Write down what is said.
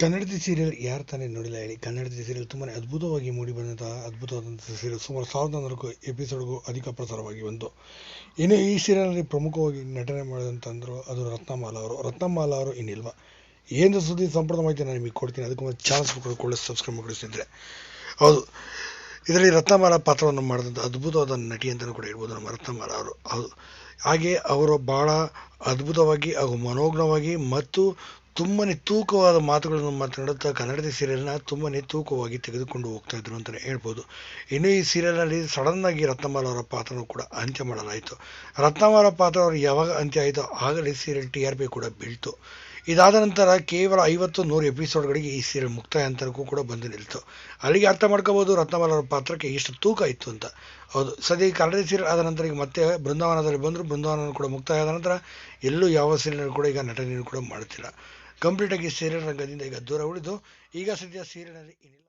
ಕನ್ನಡದ ಸೀರಿಯಲ್ ಯಾರು ತಾನೇ ನೋಡಿಲ್ಲ ಹೇಳಿ. ಕನ್ನಡದ ಸೀರಿಯಲ್ ತುಂಬಾ ಅದ್ಭುತವಾಗಿ ಮೂಡಿ ಬಂದಂತಹ ಅದ್ಭುತವಾದಂಥ ಸೀರಿಯಲ್ ಸುಮಾರು ಸಾವಿರದ ನಾಲ್ಕು ಎಪಿಸೋಡ್ಗೂ ಅಧಿಕ ಪ್ರಸಾರವಾಗಿ ಬಂತು. ಇನ್ನು ಈ ಸೀರಿಯಲ್ನಲ್ಲಿ ಪ್ರಮುಖವಾಗಿ ನಟನೆ ಮಾಡಿದಂತಂದ್ರು ಅದು ರತ್ನಮಾಲ ಅವರು. ರತ್ನಮಾಲ ಅವರು ಇನ್ನಿಲ್ವಾ ಏನು ಸುದ್ದಿ ಸಂಪೂರ್ಣ ಮಾಹಿತಿ ನಾನು ನಿಮಗೆ ಕೊಡ್ತೀನಿ. ಅದಕ್ಕೆ ಒಂದು ಚಾನ್ಸ್ ಕೊಡಕೊಳ್ಳಿ ಸಬ್ಸ್ಕ್ರೈಬ್ ಮಾಡಿಸಿದ್ರೆ ಹೌದು. ಇದರಲ್ಲಿ ರತ್ನಮಾಲ ಪಾತ್ರವನ್ನು ಮಾಡಿದಂಥ ಅದ್ಭುತವಾದ ನಟಿ ಅಂತಲೂ ಕೂಡ ಹೇಳ್ಬೋದು ನಮ್ಮ ರತ್ನಮಾಲ ಅವರು. ಹೌದು. ಹಾಗೆ ಅವರು ಭಾಳ ಅದ್ಭುತವಾಗಿ ಹಾಗೂ ಮನೋಜ್ಞವಾಗಿ ಮತ್ತು ತುಂಬಾ ತೂಕವಾದ ಮಾತುಗಳನ್ನು ಮಾತನಾಡುತ್ತಾ ಕನ್ನಡದ ಸೀರಿಯಲ್ನ ತುಂಬಾ ತೂಕವಾಗಿ ತೆಗೆದುಕೊಂಡು ಹೋಗ್ತಾ ಇದ್ರು ಅಂತಲೇ ಹೇಳ್ಬೋದು. ಇನ್ನು ಈ ಸೀರಿಯಲ್ನಲ್ಲಿ ಸಡನ್ನಾಗಿ ರತ್ನಮಾಲ ಅವರ ಪಾತ್ರನೂ ಕೂಡ ಅಂತ್ಯ ಮಾಡಲಾಯಿತು. ರತ್ನಮಾಲ ಪಾತ್ರ ಅವರು ಯಾವಾಗ ಅಂತ್ಯ ಆಯಿತೋ ಆಗಲೇ ಸೀರಿಯಲ್ ಟಿ ಆರ್ ಪಿ ಕೂಡ ಬೀಳ್ತು. ಇದಾದ ನಂತರ ಕೇವಲ ಐವತ್ತು ನೂರು ಎಪಿಸೋಡ್ಗಳಿಗೆ ಈ ಸೀರಿಯಲ್ ಮುಕ್ತಾಯ ಅಂತರಕ್ಕೂ ಕೂಡ ಬಂದು ನಿಲ್ತು. ಅಲ್ಲಿಗೆ ಅರ್ಥ ಮಾಡ್ಕೋಬೋದು ರತ್ನಮಾಲ ಅವರ ಪಾತ್ರಕ್ಕೆ ಎಷ್ಟು ತೂಕ ಇತ್ತು ಅಂತ. ಹೌದು, ಸದ್ಯ ಕನ್ನಡ ಸೀರಿಯಲ್ ಆದ ನಂತರ ಈಗ ಮತ್ತೆ ಬೃಂದಾವನದಲ್ಲಿ ಬಂದರು. ಬೃಂದಾವನ ಕೂಡ ಮುಕ್ತಾಯ ಆದ ನಂತರ ಎಲ್ಲೂ ಯಾವ ಸೀರಿಯಲ್ ಕೂಡ ಈಗ ನಟನೆಯನ್ನು ಕೂಡ ಮಾಡುತ್ತಿಲ್ಲ. ಕಂಪ್ಲೀಟಾಗಿ ಸೀರಿಯಲ್ ರಂಗದಿಂದ ಈಗ ದೂರ ಉಳಿದು ಈಗ ಸದ್ಯ ಸೀರಿಯಲ್ನಲ್ಲಿ ಏನಿಲ್ಲ.